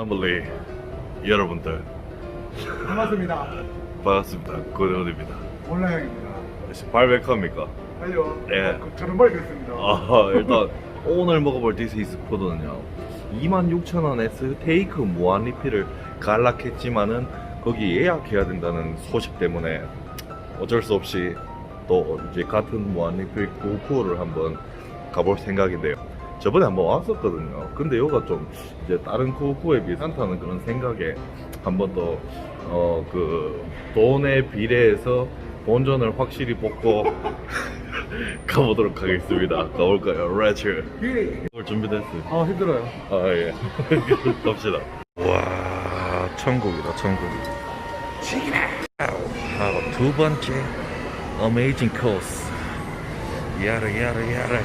아물리 여러분들 반갑습니다. 반갑습니다 고대원입니다 올라형입니다. 발백합니까? 빨리요. 예. 그, 저는 빨리 됐습니다. 아 일단 오늘 먹어볼 디스이스 푸드는요 26,000원에 스테이크 무한 리필을 갈락했지만은 거기 예약해야 된다는 소식 때문에 어쩔 수 없이 또 이제 같은 무한 리필 고쿠를 한번 가볼 생각인데요 저번에 한번 왔었거든요 근데 여기가 좀 이제 다른 고쿠에 비해 산타는 그런 생각에 한번 더 어 그 돈에 비례해서 본전을 확실히 뽑고 가보도록 하겠습니다. 가볼까요? 레츠. 예. 오늘 준비됐어요. 아 힘들어요. 아 예. 갑시다. 와 천국이다 천국. 하고 두 번째 어메이징 코스. 야르 야르 야르.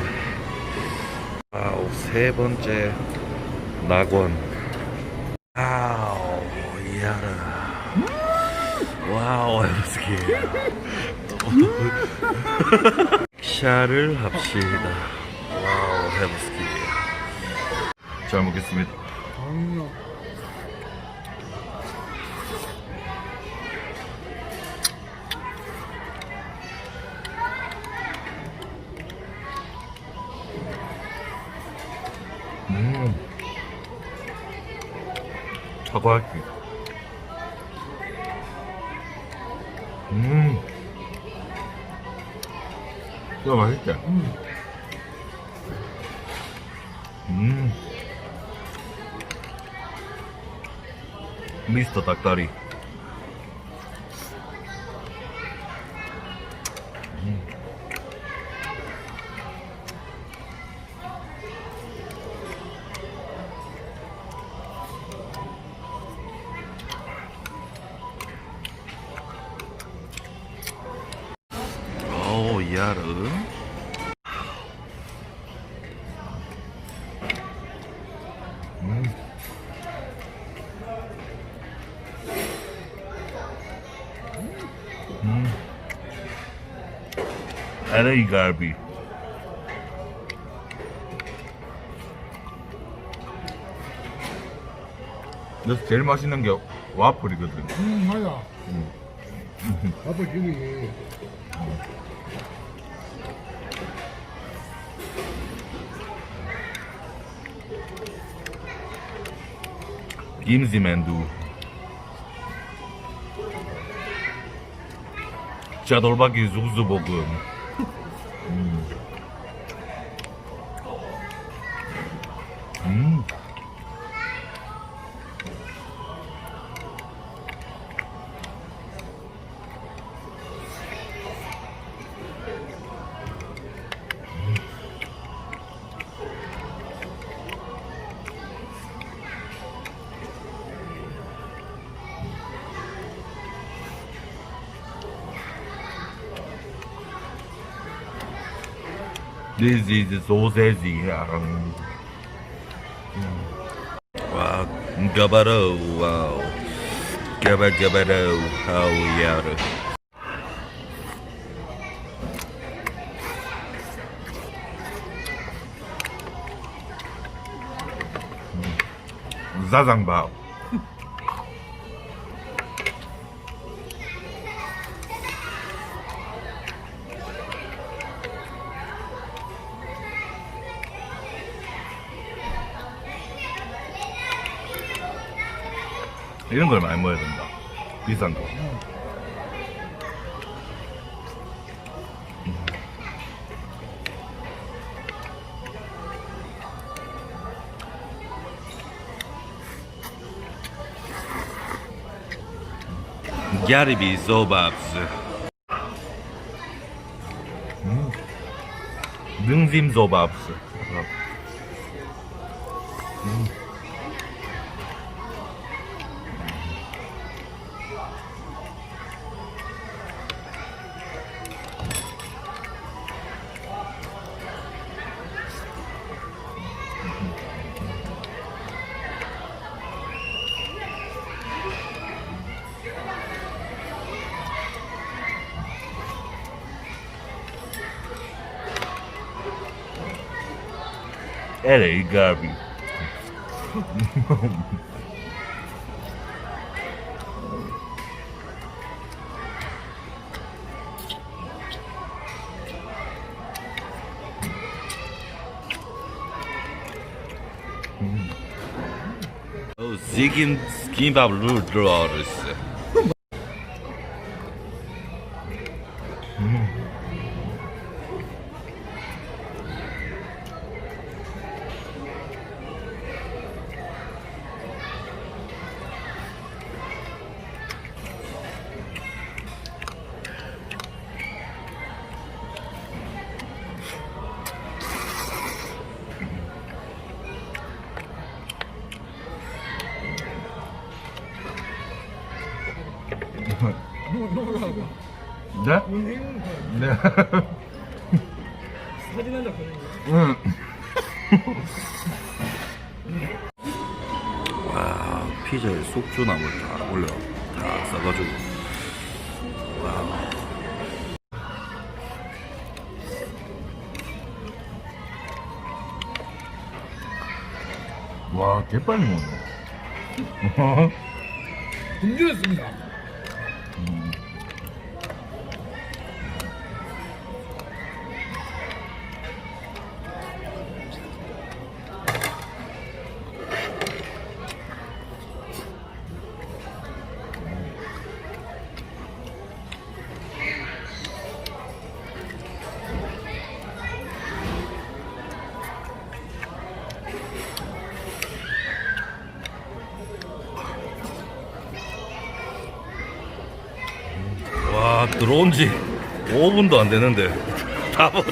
와우 세 번째 낙원. 아우 야르. 와우 해보스키. 샤를 합시다. 와우 해보스키. 잘 먹겠습니다. 음. 사과할게. 음. 진짜 맛있지? 음. 음. 미스터 닭다리. 오, 야르. 음. 음. LA 갈비. 그래서 제일 맛있는 게 와플이거든. 음 맞아. 음. 저기 김 치만두. 짜돌박이 육 gì. 이런 걸 많이 먹어야 된다. 비싼 거. Zobabs. 음. 능심. 음. LA 갈비. 지긴 김밥 네? 네. 사진 한장. 응. 와 피자에 숙주나물 다 올려 다 싸가지고 와. 와 개빨리 먹네 굶주렸습니다. 와 들어온 지 5분도 안 되는데 다 먹.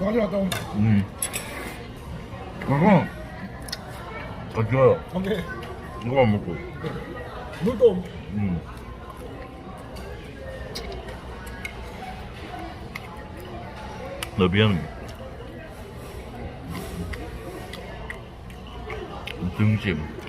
가져갔다 온. 음. 이거 더 좋아요. 오케이. 이거만 먹고. 물도 음. 너 미안해. 등심.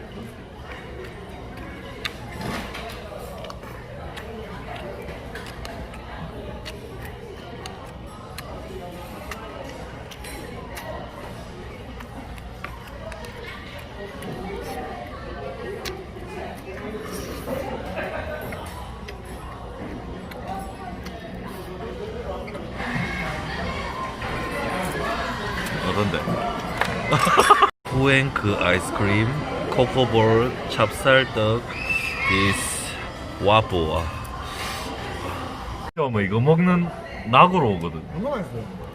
어떤데? 후앵크 아이스크림, 코코볼, 찹쌀떡, 디스 와프. 뭐 이거 먹는 낙으로 오거든. 너무 맛있어요.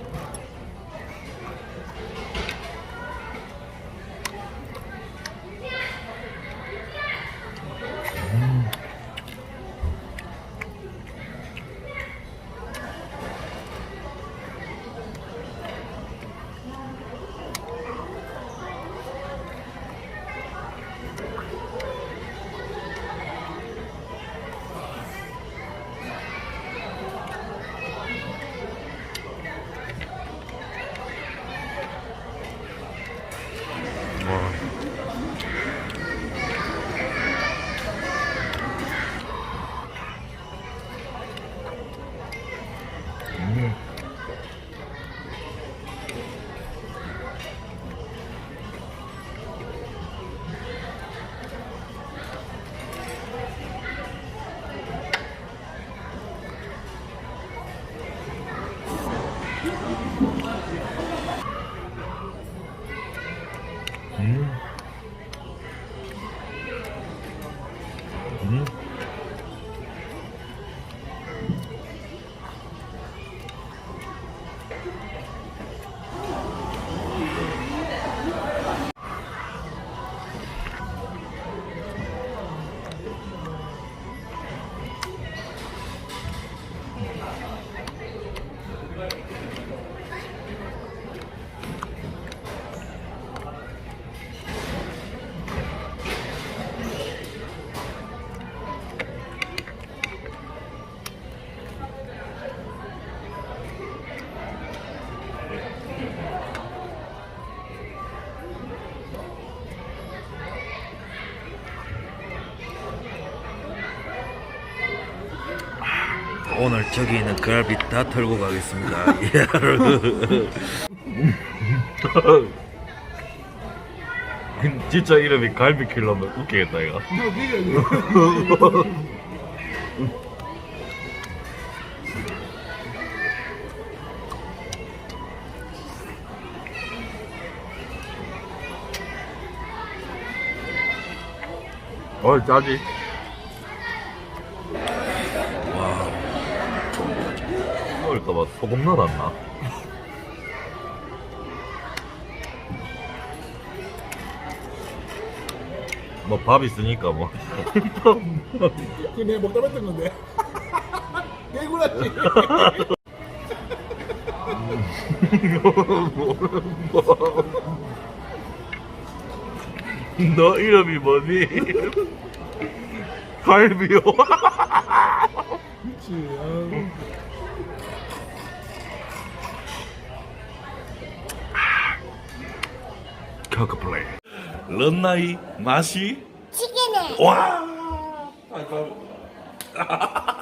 오늘 저기 있는 갈비 다 털고 가겠습니다. 예. 진짜 이름이 갈비킬러면 웃기겠다 이거. 어 짜지. 봐 소금 넣어놨나 뭐 밥 있으니까 뭐 그 내가 먹다 뱉은 건데. 개구라지. 너 이름이 뭐니? 갈비요. 아유. 커크플레이. 런나이 맛이 치킨에 와.